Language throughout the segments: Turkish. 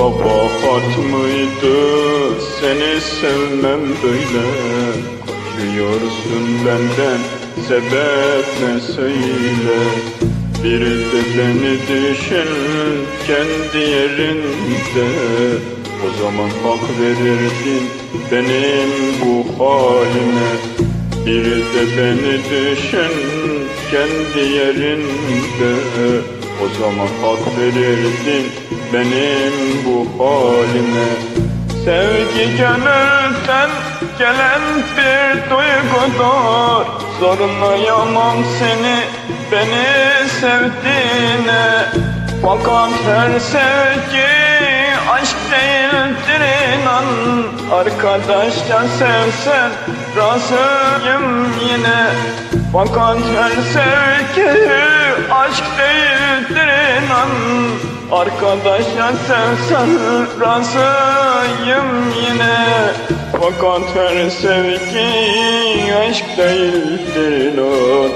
Kabahat mıydı seni sevmem böyle. Kaçıyorsun benden sebep ne söyle. Bir de beni düşün kendi yerinde. O zaman hak verirdin benim bu halime. Bir de beni düşün kendi yerinde O zaman hak verirdin benim bu halime. Sevgi gönülden gelen bir duygudur. Zorlayamam seni beni sevdiğine. Fakat her sevgi aşk değildir inan. Arkadaşça sevsen razıyım yine. Fakat her sevgi aşk değildir inan Arkadaşça sevsen razıyım yine. Fakat her sevgi aşk değildir inan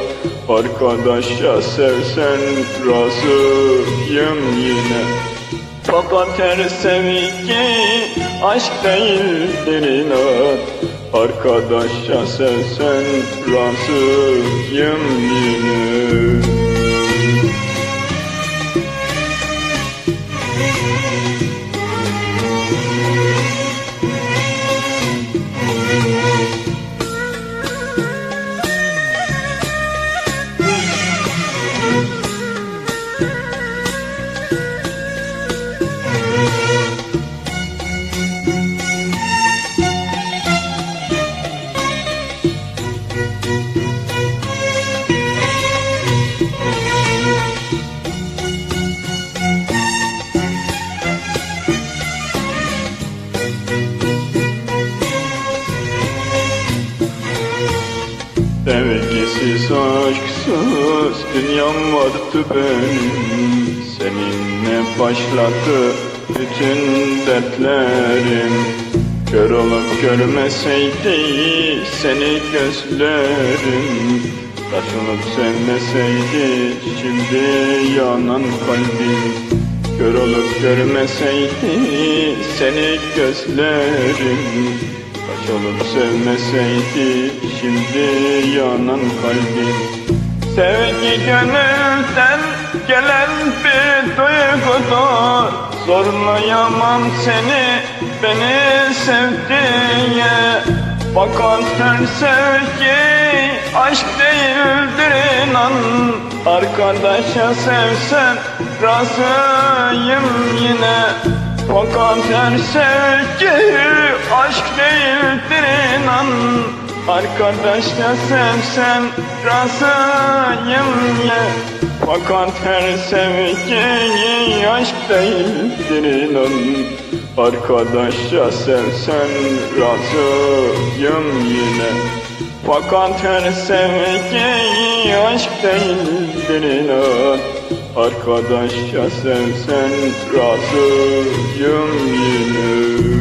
Arkadaşça sevsen razıyım yine. Fakat her sevgi aşk değildir inan Arkadaşça sevsen razıyım yine Sevgisiz aşksız dünyam vardı benim. Seninle başladı bütün dertlerim. Kör olup görmeseydi seni gözlerim. Olup sevmeseydi şimdi yanan kalbim Kör olup görmeseydi seni gözlerim. Kaç olup sevmeseydi şimdi yanan kalbim Sevgi gönülden gelen bir duygudur. Zorlayamam seni beni sevdiğe Fakat her sevgi aşk değildir inan. Arkadaşa sevsen razıyım yine. Fakat her sevgi aşk değildir inan. Arkadaşça sevsen razıyım ye Fakat her sevgi aşk değildir inan Arkadaşça sevsen razıyım yine. Fakat her sevgi aşk değildir inan Arkadaşça sevsen razıyım yine